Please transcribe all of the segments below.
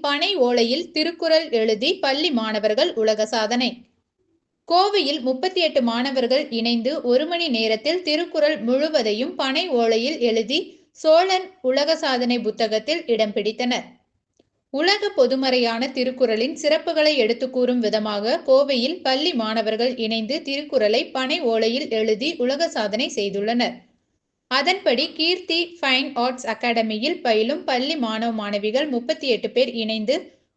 பனை ஓலையில் திருக்குறள் எழுதி பள்ளி மாணவர்கள் உலக சாதனை. கோவையில் முப்பத்தி எட்டு மாணவர்கள் இணைந்து ஒரு மணி நேரத்தில் திருக்குறள் முழுவதையும் பனை ஓலையில் எழுதி சோழன் உலக சாதனை புத்தகத்தில் இடம் பிடித்தனர். உலக பொதுமறையான திருக்குறளின் சிறப்புகளை எடுத்து கூறும் விதமாக கோவையில் பள்ளி மாணவர்கள் இணைந்து திருக்குறளை பனை ஓலையில் எழுதி உலக சாதனை செய்துள்ளனர். அதன்படி கீர்த்தி ஃபைன் ஆர்ட்ஸ் அகாடமியில் பயிலும் பள்ளி மாணவ மாணவிகள் முப்பத்தி எட்டு பேர் இணைந்து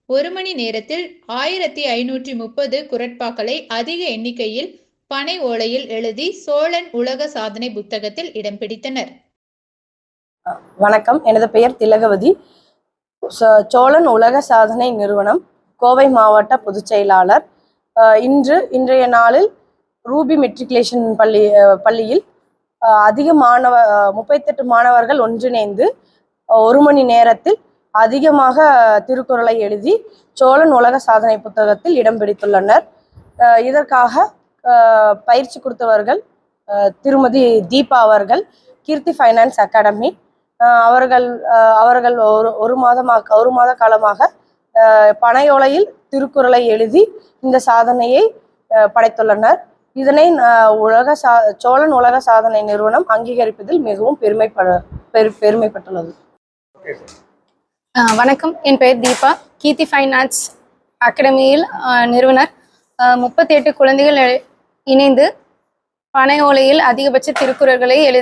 ஒரு மணி நேரத்தில் ஆயிரத்தி ஐநூற்றி முப்பது குரட்பாக்களை அதிக எண்ணிக்கையில் பனை ஓலையில் எழுதி சோழன் உலக சாதனை புத்தகத்தில் இடம் பிடித்தனர். வணக்கம். எனது பெயர் திலகவதி. சோழன் உலக சாதனை நிறுவனம் கோவை மாவட்ட பொதுச் செயலாளர். இன்று இன்றைய நாளில் ரூபி மெட்ரிகுலேஷன் பள்ளி பள்ளியில் அதிக மாணவ முப்பத்தெட்டு மாணவர்கள் ஒன்றிணைந்து ஒரு மணி நேரத்தில் அதிகமாக திருக்குறளை எழுதி சோழன் உலக சாதனை புத்தகத்தில் இடம் பிடித்துள்ளனர். இதற்காக பயிற்சி கொடுத்தவர்கள் திருமதி தீபா அவர்கள் கீர்த்தி ஃபைனான்ஸ் அகாடமி அவர்கள் அவர்கள் ஒரு ஒரு மாதமாக ஒரு மாத காலமாக பனையோலையில் திருக்குறளை எழுதி இந்த சாதனையை படைத்துள்ளனர். இதனை உலக சா சோழன் உலக சாதனை நிறுவனம் அங்கீகரிப்பதில் மிகவும் பெருமைப்பட பெரு பெருமைப்பட்டுள்ளது. ஆஹ் வணக்கம். என் பெயர் தீபா. கீர்த்தி ஃபைன் ஆர்ட்ஸ் அகாடமியில் ஆஹ் நிறுவனர். முப்பத்தி எட்டு குழந்தைகள் இணைந்து பனை ஓலையில் அதிகபட்ச திருக்குறள்களை எழுதி